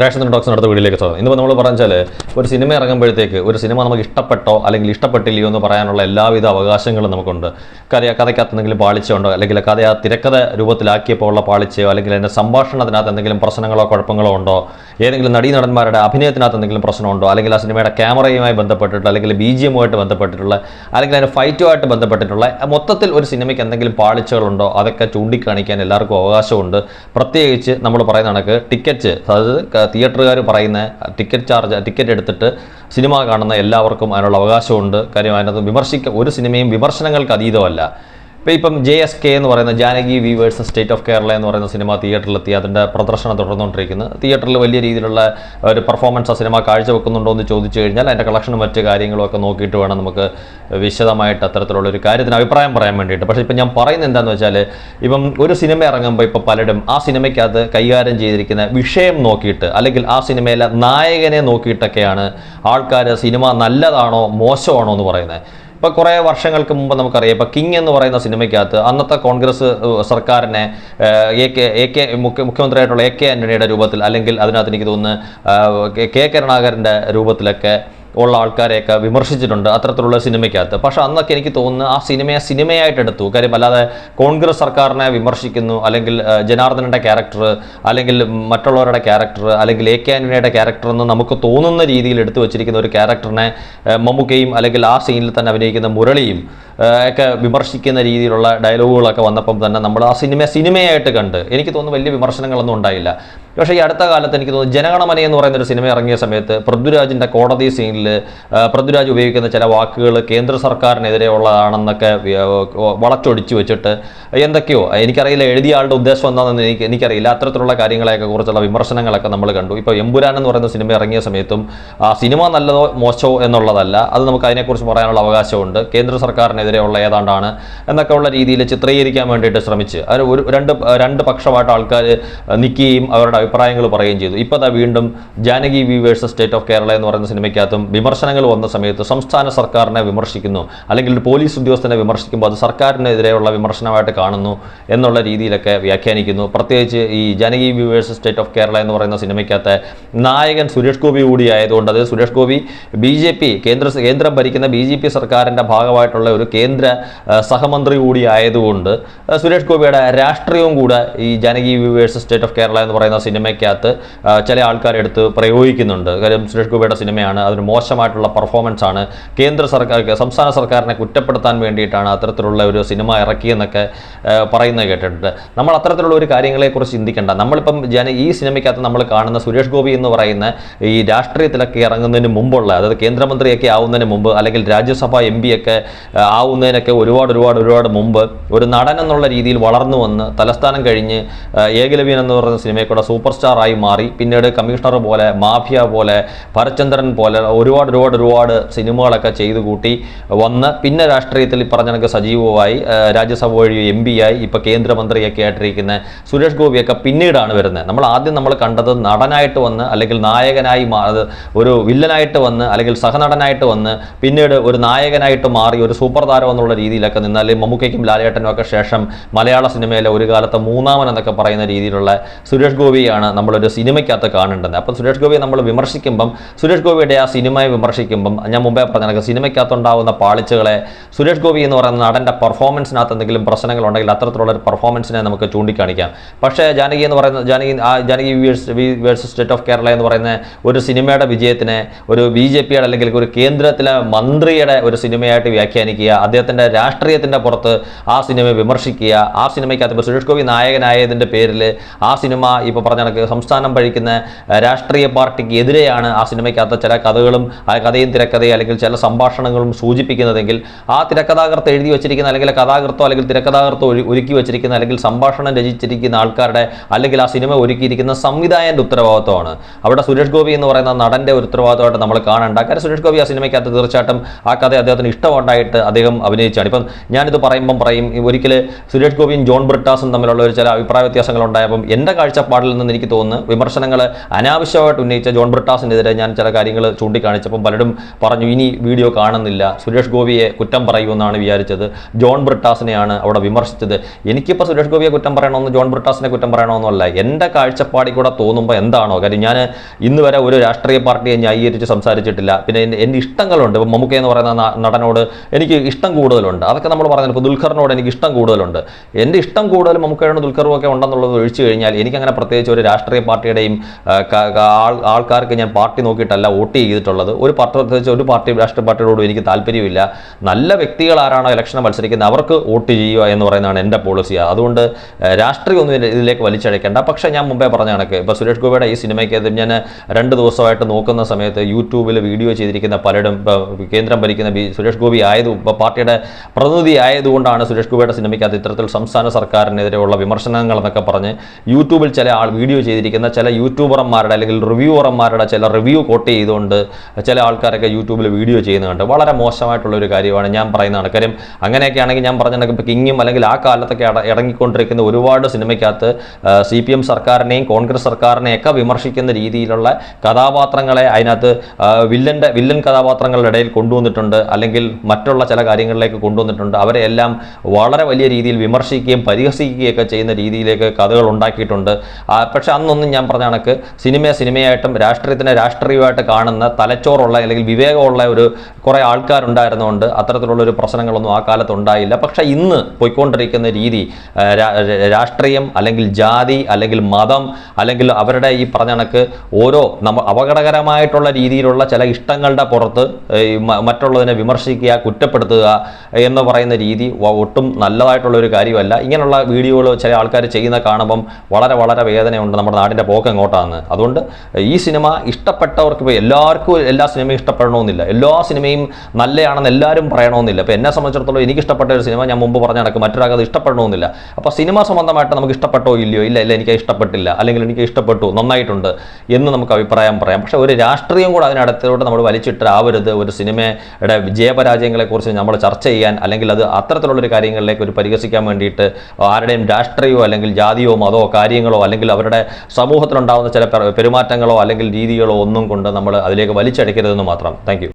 Ration talks അടുത്ത വീഡിയോയിലേക്ക് സ്വാഗതം. ഇന്നിപ്പോൾ നമ്മൾ പറഞ്ഞാൽ ഒരു സിനിമ ഇറങ്ങുമ്പോഴത്തേക്ക് ഒരു സിനിമ നമുക്ക് ഇഷ്ടപ്പെട്ടോ അല്ലെങ്കിൽ ഇഷ്ടപ്പെട്ടില്ലയോ എന്ന് പറയാനുള്ള എല്ലാവിധ അവകാശങ്ങളും നമുക്കുണ്ട്. കഥ കഥയ്ക്കകത്ത് എന്തെങ്കിലും പാളിച്ചുണ്ടോ അല്ലെങ്കിൽ കഥ ആ തിരക്കഥ രൂപത്തിലാക്കിയപ്പോൾ ഉള്ള പാളിച്ചയോ? അല്ലെങ്കിൽ അതിന്റെ സംഭാഷണത്തിനകത്ത് എന്തെങ്കിലും പ്രശ്നങ്ങളോ കുഴപ്പങ്ങളോ ഉണ്ടോ? ഏതെങ്കിലും നടീനടന്മാരുടെ അഭിനയത്തിനകത്ത് എന്തെങ്കിലും പ്രശ്നമുണ്ടോ അല്ലെങ്കിൽ ആ സിനിമയുടെ ക്യാമറയുമായി ബന്ധപ്പെട്ടിട്ടുള്ള അല്ലെങ്കിൽ ബി ജി എമ്മുമായിട്ട് ബന്ധപ്പെട്ടിട്ടുള്ള അല്ലെങ്കിൽ അതിന്റെ ഫൈറ്റുമായിട്ട് ബന്ധപ്പെട്ടിട്ടുള്ള മൊത്തത്തിൽ ഒരു സിനിമയ്ക്ക് എന്തെങ്കിലും പാളിച്ചകളുണ്ടോ അതൊക്കെ ചൂണ്ടിക്കാണിക്കാൻ എല്ലാവർക്കും അവകാശമുണ്ട്. പ്രത്യേകിച്ച് നമ്മൾ പറയുന്ന കണക്ക് ടിക്കറ്റ് അതായത് തിയേറ്ററുകാർ പറയുന്ന ടിക്കറ്റ് ചാർജ് ടിക്കറ്റ് എടുത്തിട്ട് സിനിമ കാണുന്ന എല്ലാവർക്കും അതിനുള്ള അവകാശമുണ്ട്. കാര്യം അതിനകത്ത് വിമർശിക്ക ഒരു സിനിമയും വിമർശനങ്ങൾക്ക് അതീതമല്ല. ഇപ്പോൾ ഇപ്പം ജെ എസ് കെ എന്ന് പറയുന്ന Janaki V versus state of Kerala എന്ന് പറയുന്ന സിനിമ തിയേറ്ററിലെത്തി. അതിന്റെ പ്രദർശനം തുടർന്നുകൊണ്ടിരിക്കുന്നു. തിയേറ്ററിൽ വലിയ രീതിയിലുള്ള ഒരു പെർഫോമൻസ് ആ സിനിമ കാഴ്ചവെക്കുന്നുണ്ടോ എന്ന് ചോദിച്ചു കഴിഞ്ഞാൽ അതിന്റെ കളക്ഷനും മറ്റ് കാര്യങ്ങളും ഒക്കെ നോക്കിയിട്ട് വേണം നമുക്ക് വിശദമായിട്ട് അത്തരത്തിലുള്ള ഒരു കാര്യത്തിന് അഭിപ്രായം പറയാൻ വേണ്ടിയിട്ട്. പക്ഷേ ഇപ്പം ഞാൻ പറയുന്നത് എന്താണെന്ന് വെച്ചാൽ ഇപ്പം ഒരു സിനിമ ഇറങ്ങുമ്പോൾ ഇപ്പം പലരും ആ സിനിമയ്ക്കകത്ത് കൈകാര്യം ചെയ്തിരിക്കുന്ന വിഷയം നോക്കിയിട്ട് അല്ലെങ്കിൽ ആ സിനിമയിലെ നായകനെ നോക്കിയിട്ടൊക്കെയാണ് ആൾക്കാർ സിനിമ നല്ലതാണോ മോശമാണോ എന്ന് പറയുന്നത്. ഇപ്പോൾ കുറേ വർഷങ്ങൾക്ക് മുമ്പ് നമുക്കറിയാം. ഇപ്പോൾ കിങ് എന്ന് പറയുന്ന സിനിമയ്ക്കകത്ത് അന്നത്തെ കോൺഗ്രസ് സർക്കാരിനെ എ കെ എ കെ മുഖ്യ മുഖ്യമന്ത്രിയായിട്ടുള്ള എ കെ ആന്റണിയുടെ രൂപത്തിൽ അല്ലെങ്കിൽ അതിനകത്ത് എനിക്ക് തോന്നുന്നു കെ കരുണാകരന്റെ രൂപത്തിലൊക്കെ ഉള്ള ആൾക്കാരെയൊക്കെ വിമർശിച്ചിട്ടുണ്ട് അത്തരത്തിലുള്ള സിനിമയ്ക്കകത്ത്. പക്ഷെ അന്നൊക്കെ എനിക്ക് തോന്നുന്നു ആ സിനിമയെ സിനിമയായിട്ട് എടുത്തു. കാര്യം അല്ലാതെ കോൺഗ്രസ് സർക്കാരിനെ വിമർശിക്കുന്നു അല്ലെങ്കിൽ ജനാർദ്ദനന്റെ ക്യാരക്ടർ അല്ലെങ്കിൽ മറ്റുള്ളവരുടെ ക്യാരക്ടർ അല്ലെങ്കിൽ എ കെ ആന്റണിയുടെ ക്യാരക്ടർ എന്ന് നമുക്ക് തോന്നുന്ന രീതിയിൽ എടുത്തു വച്ചിരിക്കുന്ന ഒരു ക്യാരക്ടറിനെ മമ്മൂക്കയും അല്ലെങ്കിൽ ആ സീനിൽ തന്നെ അഭിനയിക്കുന്ന മുരളിയും ഒക്കെ വിമർശിക്കുന്ന രീതിയിലുള്ള ഡയലോഗുകളൊക്കെ വന്നപ്പം തന്നെ നമ്മൾ ആ സിനിമ സിനിമയായിട്ട് കണ്ട് എനിക്ക് തോന്നുന്നു വലിയ വിമർശനങ്ങളൊന്നും ഉണ്ടായില്ല. പക്ഷേ ഈ അടുത്ത കാലത്ത് എനിക്ക് തോന്നുന്നു ജനഗണമന എന്ന് പറയുന്ന ഒരു സിനിമ ഇറങ്ങിയ സമയത്ത് പൃഥ്വിരാജിന്റെ കോടതി സീനിൽ പൃഥ്വിരാജ് ഉപയോഗിക്കുന്ന ചില വാക്കുകൾ കേന്ദ്ര സർക്കാരിനെതിരെയുള്ളതാണെന്നൊക്കെ വളച്ചൊടിച്ച് വെച്ചിട്ട് എന്തൊക്കെയോ എനിക്കറിയില്ല എഴുതിയ ആളുടെ ഉദ്ദേശം എന്താണെന്ന് എനിക്ക് എനിക്കറിയില്ല. അത്തരത്തിലുള്ള കാര്യങ്ങളെയൊക്കെ കുറിച്ചുള്ള വിമർശനങ്ങളൊക്കെ നമ്മൾ കണ്ടു. ഇപ്പോൾ എമ്പുരാൻ എന്ന് പറയുന്ന സിനിമ ഇറങ്ങിയ സമയത്തും ആ സിനിമ നല്ലതോ മോശമോ എന്നുള്ളതല്ല. അത് നമുക്ക് അതിനെക്കുറിച്ച് പറയാനുള്ള അവകാശമുണ്ട്. കേന്ദ്ര സർക്കാരിനെതിരെയുള്ള ഏതാണ്ടാണ് എന്നൊക്കെ ഉള്ള രീതിയിൽ ചിത്രീകരിക്കാൻ വേണ്ടിയിട്ട് ശ്രമിച്ച് അതിന് ഒരു രണ്ട് രണ്ട് പക്ഷമായിട്ട് ആൾക്കാർ നിൽക്കുകയും അവരുടെ അഭിപ്രായങ്ങൾ പറയുകയും ചെയ്തു. ഇപ്പോൾ അതാ വീണ്ടും Janaki V versus state of Kerala എന്ന് പറയുന്ന സിനിമയ്ക്കകത്തും വിമർശനങ്ങൾ വന്ന സമയത്ത് സംസ്ഥാന സർക്കാരിനെ വിമർശിക്കുന്നു. അല്ലെങ്കിൽ പോലീസ് ഉദ്യോഗസ്ഥനെ വിമർശിക്കുമ്പോൾ അത് സർക്കാരിനെതിരെയുള്ള വിമർശനമായിട്ട് കാണുന്നു എന്നുള്ള രീതിയിലൊക്കെ വ്യാഖ്യാനിക്കുന്നു. പ്രത്യേകിച്ച് ഈ Janaki V versus state of Kerala എന്ന് പറയുന്ന സിനിമയ്ക്കകത്തെ നായകൻ സുരേഷ് ഗോപി കൂടി ആയതുകൊണ്ട് അത് Suresh Gopi B J P കേന്ദ്ര കേന്ദ്രം ഭരിക്കുന്ന ബി ജെ പി സർക്കാരിന്റെ ഭാഗമായിട്ടുള്ള ഒരു കേന്ദ്ര സഹമന്ത്രി കൂടി ആയതുകൊണ്ട് സുരേഷ് ഗോപിയുടെ രാഷ്ട്രീയവും കൂടെ ഈ Janaki versus state of Kerala എന്ന് പറയുന്ന സിനിമയ്ക്കകത്ത് ചില ആൾക്കാരെടുത്ത് പ്രയോഗിക്കുന്നുണ്ട്. കാര്യം സുരേഷ് ഗോപിയുടെ സിനിമയാണ് അതൊരു മോശമായിട്ടുള്ള പെർഫോമൻസ് ആണ് കേന്ദ്ര സർക്കാർ സംസ്ഥാന സർക്കാരിനെ കുറ്റപ്പെടുത്താൻ വേണ്ടിയിട്ടാണ് അത്തരത്തിലുള്ള ഒരു സിനിമ ഇറക്കിയെന്നൊക്കെ പറയുന്നത് കേട്ടിട്ടുണ്ട്. നമ്മൾ അത്തരത്തിലുള്ള ഒരു കാര്യങ്ങളെക്കുറിച്ച് ചിന്തിക്കേണ്ട. നമ്മളിപ്പം ജന ഈ സിനിമയ്ക്കകത്ത് നമ്മൾ കാണുന്ന സുരേഷ് ഗോപി എന്ന് പറയുന്ന ഈ രാഷ്ട്രീയത്തിലൊക്കെ ഇറങ്ങുന്നതിന് മുമ്പുള്ള അതായത് കേന്ദ്രമന്ത്രിയൊക്കെ ആവുന്നതിന് മുമ്പ് അല്ലെങ്കിൽ രാജ്യസഭ എം പി ഒക്കെ ആ, ആവുന്നതിനൊക്കെ ഒരുപാട് ഒരുപാട് ഒരുപാട് മുമ്പ് ഒരു നടൻ എന്നുള്ള രീതിയിൽ വളർന്നു വന്ന് തലസ്ഥാനം കഴിഞ്ഞ് ഏകലവ്യൻ എന്ന് പറയുന്ന സിനിമയിൽ കൂടെ സൂപ്പർ സ്റ്റാർ ആയി മാറി. പിന്നീട് കമ്മീഷണർ പോലെ മാഫിയ പോലെ ഭരചന്ദ്രൻ പോലെ ഒരുപാട് ഒരുപാട് ഒരുപാട് സിനിമകളൊക്കെ ചെയ്തു കൂട്ടി വന്ന് പിന്നെ രാഷ്ട്രീയത്തിൽ പറഞ്ഞ കണക്ക് സജീവമായി രാജ്യസഭ വഴി എം പി ആയി ഇപ്പോൾ കേന്ദ്രമന്ത്രിയൊക്കെ ആയിട്ടിരിക്കുന്ന സുരേഷ് ഗോപിയൊക്കെ പിന്നീടാണ് വരുന്നത്. നമ്മൾ ആദ്യം നമ്മൾ കണ്ടത് നടനായിട്ട് വന്ന് അല്ലെങ്കിൽ നായകനായി ഒരു വില്ലനായിട്ട് വന്ന് അല്ലെങ്കിൽ സഹനടനായിട്ട് വന്ന് പിന്നീട് ഒരു നായകനായിട്ട് മാറി ഒരു സൂപ്പർ താരം എന്നുള്ള രീതിയിലൊക്കെ നിന്ന് അല്ലെങ്കിൽ മമ്മൂക്കയ്ക്കും ലാലേട്ടനും ഒക്കെ ശേഷം മലയാള സിനിമയിലെ ഒരു കാലത്തെ മൂന്നാമൻ എന്നൊക്കെ പറയുന്ന രീതിയിലുള്ള സുരേഷ് ഗോപിയാണ് നമ്മളൊരു സിനിമയ്ക്കകത്ത് കാണേണ്ടത്. അപ്പം സുരേഷ് ഗോപിയെ നമ്മൾ വിമർശിക്കുമ്പം സുരേഷ് ഗോപിയുടെ ആ സിനിമയെ വിമർശിക്കുമ്പം ഞാൻ മുമ്പേ പറഞ്ഞ സിനിമയ്ക്കകത്തുണ്ടാവുന്ന പാളിച്ചകളെ സുരേഷ് ഗോപി എന്ന് പറയുന്ന നടന്റെ പെർഫോമൻസിനകത്ത് എന്തെങ്കിലും പ്രശ്നങ്ങളുണ്ടെങ്കിൽ അത്തരത്തിലുള്ള ഒരു പെർഫോമൻസിനെ നമുക്ക് ചൂണ്ടിക്കാണിക്കാം. പക്ഷേ ജാനകി എന്ന് പറയുന്ന ജാനകി ആ Janaki versus state of Kerala എന്ന് പറയുന്ന ഒരു സിനിമയുടെ വിജയത്തിനെ ഒരു ബി ജെ പിയുടെ അല്ലെങ്കിൽ ഒരു കേന്ദ്രത്തിലെ മന്ത്രിയുടെ ഒരു സിനിമയായിട്ട് വ്യാഖ്യാനിക്കുക അദ്ദേഹത്തിന്റെ രാഷ്ട്രീയത്തിന്റെ പുറത്ത് ആ സിനിമയെ വിമർശിക്കുക. ആ സിനിമയ്ക്കകത്ത് ഇപ്പോൾ സുരേഷ് ഗോപി നായകനായതിന്റെ പേരിൽ ആ സിനിമ ഇപ്പോൾ പറഞ്ഞ കണക്ക് സംസ്ഥാനം ഭരിക്കുന്ന ഏഹ്, രാഷ്ട്രീയ പാർട്ടിക്ക് എതിരെയാണ് ആ സിനിമയ്ക്കകത്ത് ചില കഥകളും ആ കഥയും തിരക്കഥയും അല്ലെങ്കിൽ ചില സംഭാഷണങ്ങളും സൂചിപ്പിക്കുന്നതെങ്കിൽ ആ തിരക്കഥാകൃത്ത് എഴുതി വെച്ചിരിക്കുന്ന അല്ലെങ്കിൽ കഥാകൃത്തോ അല്ലെങ്കിൽ തിരക്കഥാകൃത്തോ ഒരു- ഒരുക്കി വെച്ചിരിക്കുന്ന അല്ലെങ്കിൽ സംഭാഷണം രചിച്ചിരിക്കുന്ന ആൾക്കാരുടെ അല്ലെങ്കിൽ ആ സിനിമ ഒരുക്കിയിരിക്കുന്ന സംവിധായകന്റെ ഉത്തരവാദിത്വമാണ്. അവിടെ സുരേഷ് ഗോപി എന്ന് പറയുന്ന നടന്റെ ഒരു ഉത്തരവാദിത്വമായിട്ട് നമ്മൾ കാണേണ്ട. കാര്യം സുരേഷ് ഗോപി ആ സിനിമയ്ക്കകത്ത് തീർച്ചയായിട്ടും ആ കഥ അദ്ദേഹത്തിന് ഇഷ്ടമുണ്ടായിട്ട് അദ്ദേഹം അഭിനയിച്ചാണ്. ഇപ്പം ഞാനിത് പറയുമ്പം പറയും ഒരിക്കൽ സുരേഷ് ഗോപിയും ജോൺ ബ്രിട്ടാസും തമ്മിലുള്ള ഒരു ചില അഭിപ്രായ വ്യത്യാസങ്ങൾ ഉണ്ടായപ്പം എന്റെ കാഴ്ചപ്പാടിൽ നിന്ന് എനിക്ക് തോന്നുന്നു വിമർശനങ്ങൾ അനാവശ്യമായിട്ട് ഉന്നയിച്ച ജോൺ ബ്രിട്ടാസിനെതിരെ ഞാൻ ചില കാര്യങ്ങൾ ചൂണ്ടിക്കാണിച്ചപ്പം പലരും പറഞ്ഞു ഇനി വീഡിയോ കാണുന്നില്ല. സുരേഷ് ഗോപിയെ കുറ്റം പറയുമെന്നാണ് വിചാരിച്ചത്. ജോൺ ബ്രിട്ടാസിനെയാണ് അവിടെ വിമർശിച്ചത്. എനിക്കിപ്പോൾ സുരേഷ് ഗോപിയെ കുറ്റം പറയണമെന്ന് ജോൺ ബ്രിട്ടാസിനെ കുറ്റം പറയണമെന്നല്ല എന്റെ കാഴ്ചപ്പാടിൽ കൂടെ തോന്നുമ്പോൾ എന്താണോ? കാര്യം ഞാൻ ഇന്ന് വരെ ഒരു രാഷ്ട്രീയ പാർട്ടിയെ ന്യായീകരിച്ച് സംസാരിച്ചിട്ടില്ല. പിന്നെ എന്റെ ഇഷ്ടങ്ങളുണ്ട്. ഇപ്പം മമ്മൂക്ക എന്ന് പറയുന്ന നടനോട് എനിക്ക് ഇഷ്ടം കൂടുതലുണ്ട്. അതൊക്കെ നമ്മൾ പറഞ്ഞത് ഇപ്പോൾ ദുൽഖറിനോട് എനിക്ക് ഇഷ്ടം കൂടുതലുണ്ട്. എന്റെ ഇഷ്ടം കൂടുതൽ മമ്മൂക്കയുടെ ദുൽഖറും ഒക്കെ ഉണ്ടെന്നുള്ളത് ഒഴിച്ചു കഴിഞ്ഞാൽ എനിക്കങ്ങനെ പ്രത്യേകിച്ച് ഒരു രാഷ്ട്രീയ പാർട്ടിയുടെയും ആൾക്കാർക്ക് ഞാൻ പാർട്ടി നോക്കിയിട്ടല്ല വോട്ട് ചെയ്തിട്ടുള്ളത്. ഒരു പാർട്ടി പ്രത്യേകിച്ച് ഒരു പാർട്ടി രാഷ്ട്രീയ പാർട്ടിയോടും എനിക്ക് താല്പര്യമില്ല. നല്ല വ്യക്തികൾ ആരാണോ ഇലക്ഷന് മത്സരിക്കുന്നത് അവർക്ക് വോട്ട് ചെയ്യുക എന്ന് പറയുന്നതാണ് എന്റെ പോളിസി. അതുകൊണ്ട് രാഷ്ട്രീയമൊന്നും ഇതിലേക്ക് വലിച്ചഴക്കേണ്ട. പക്ഷേ ഞാൻ മുമ്പേ പറഞ്ഞ കണക്ക് ഇപ്പോൾ സുരേഷ് ഗോപിയുടെ ഈ സിനിമയ്ക്ക് ഞാൻ രണ്ട് ദിവസമായിട്ട് നോക്കുന്ന സമയത്ത് യൂട്യൂബിൽ വീഡിയോ ചെയ്തിരിക്കുന്ന പലരും കേന്ദ്രം ഭരിക്കുന്ന സുരേഷ് ഗോപി ആയത് പാർട്ടിയുടെ പ്രതിനിധി ആയതുകൊണ്ടാണ് സുരേഷ് ഗോപിയുടെ സിനിമയ്ക്കകത്ത് ഇത്തരത്തിൽ സംസ്ഥാന സർക്കാരിനെതിരെയുള്ള വിമർശനങ്ങൾ എന്നൊക്കെ പറഞ്ഞ് യൂട്യൂബിൽ ചില ആൾ വീഡിയോ ചെയ്തിരിക്കുന്ന ചില യൂട്യൂബർമാരുടെ അല്ലെങ്കിൽ റിവ്യൂവർമാരുടെ ചില റിവ്യൂ കോട്ട് ചെയ്തുകൊണ്ട് ചില ആൾക്കാരൊക്കെ യൂട്യൂബിൽ വീഡിയോ ചെയ്യുന്നുണ്ട് വളരെ മോശമായിട്ടുള്ള ഒരു കാര്യമാണ് ഞാൻ പറയുന്നതാണ്. കാര്യം അങ്ങനെയൊക്കെ ആണെങ്കിൽ ഞാൻ പറഞ്ഞ ഇപ്പോൾ കിങ്ങും അല്ലെങ്കിൽ ആ കാലത്തൊക്കെ ഇറങ്ങിക്കൊണ്ടിരിക്കുന്ന ഒരുപാട് സിനിമയ്ക്കകത്ത് സി പി എം സർക്കാരിനെയും കോൺഗ്രസ് സർക്കാരിനെയൊക്കെ വിമർശിക്കുന്ന രീതിയിലുള്ള കഥാപാത്രങ്ങളെ അതിനകത്ത് വില്ലന്റെ വില്ലൻ കഥാപാത്രങ്ങളുടെ ഇടയിൽ കൊണ്ടുവന്നിട്ടുണ്ട്. അല്ലെങ്കിൽ മറ്റുള്ള ചില കാര്യങ്ങളിലേക്ക് കൊണ്ടുവന്നിട്ടുണ്ട്. അവരെ എല്ലാം വളരെ വലിയ രീതിയിൽ വിമർശിക്കുകയും പരിഹസിക്കുകയൊക്കെ ചെയ്യുന്ന രീതിയിലേക്ക് കഥകൾ ഉണ്ടാക്കിയിട്ടുണ്ട്. പക്ഷെ അന്നൊന്നും ഞാൻ പറഞ്ഞ കണക്ക് സിനിമയെ സിനിമയായിട്ടും രാഷ്ട്രീയത്തിനെ രാഷ്ട്രീയമായിട്ട് കാണുന്ന തലച്ചോറുള്ള അല്ലെങ്കിൽ വിവേകമുള്ള ഒരു കുറേ ആൾക്കാരുണ്ടായിരുന്നുകൊണ്ട് അത്തരത്തിലുള്ള ഒരു പ്രശ്നങ്ങളൊന്നും ആ കാലത്ത് ഉണ്ടായില്ല പക്ഷേ ഇന്ന് പോയിക്കൊണ്ടിരിക്കുന്ന രീതി രാഷ്ട്രീയം അല്ലെങ്കിൽ ജാതി അല്ലെങ്കിൽ മതം അല്ലെങ്കിൽ അവരുടെ ഈ പറഞ്ഞ കണക്ക് ഓരോ നമ്മ അപകടകരമായിട്ടുള്ള രീതിയിലുള്ള ചില ഇഷ്ടങ്ങളുടെ പുറത്ത് മറ്റുള്ളതിനെ വിമർശിക്കുക കുറ്റപ്പെടുത്തുക എന്ന് പറയുന്ന രീതി ഒട്ടും നല്ലതായിട്ടുള്ളൊരു കാര്യമല്ല. ഇങ്ങനെയുള്ള വീഡിയോകൾ ചില ആൾക്കാർ ചെയ്യുന്ന കാണുമ്പം വളരെ വളരെ വേദനയുണ്ട് നമ്മുടെ നാടിന്റെ പോക്ക് എങ്ങോട്ടാണ് അതുകൊണ്ട് ഈ സിനിമ ഇഷ്ടപ്പെട്ടവർക്ക് ഇപ്പോൾ എല്ലാവർക്കും എല്ലാ സിനിമയും ഇഷ്ടപ്പെടണമെന്നില്ല. എല്ലാ സിനിമയും നല്ലതാണെന്ന് എല്ലാവരും പറയണമെന്നില്ല. അപ്പോൾ എന്നെ സംബന്ധിച്ചിടത്തോളം എനിക്ക് ഇഷ്ടപ്പെട്ട ഒരു സിനിമ ഞാൻ മുമ്പ് പറഞ്ഞ നടക്കും മറ്റൊരാൾക്ക് അത് ഇഷ്ടപ്പെടണമെന്നില്ല. അപ്പോൾ സിനിമ സംബന്ധമായിട്ട് നമുക്ക് ഇഷ്ടപ്പെട്ടോ ഇല്ലയോ? ഇല്ല ഇല്ല എനിക്ക് ഇഷ്ടപ്പെട്ടില്ല. അല്ലെങ്കിൽ എനിക്ക് ഇഷ്ടപ്പെട്ടു നന്നായിട്ടുണ്ട് എന്ന് നമുക്ക് അഭിപ്രായം പറയാം. പക്ഷേ ഒരു രാഷ്ട്രീയം കൂടെ അതിനടുത്തോട്ട് നമ്മൾ വലിച്ചിട്ടാവരുത് ഒരു സിനിമയുടെ വിജയപരാജയങ്ങളെക്കുറിച്ച് ചർച്ച ചെയ്യാൻ അല്ലെങ്കിൽ അത് അത്തരത്തിലുള്ളൊരു കാര്യങ്ങളിലേക്ക് ഒരു പരിഹസിക്കാൻ വേണ്ടിയിട്ട് ആരുടെയും രാഷ്ട്രീയമോ അല്ലെങ്കിൽ ജാതിയോ മതമോ കാര്യങ്ങളോ അല്ലെങ്കിൽ അവരുടെ സമൂഹത്തിലുണ്ടാകുന്ന ചില പെരുമാറ്റങ്ങളോ അല്ലെങ്കിൽ രീതികളോ ഒന്നും കൊണ്ട് നമ്മൾ അതിലേക്ക് വലിച്ചടിക്കരുതെന്ന് മാത്രം. താങ്ക്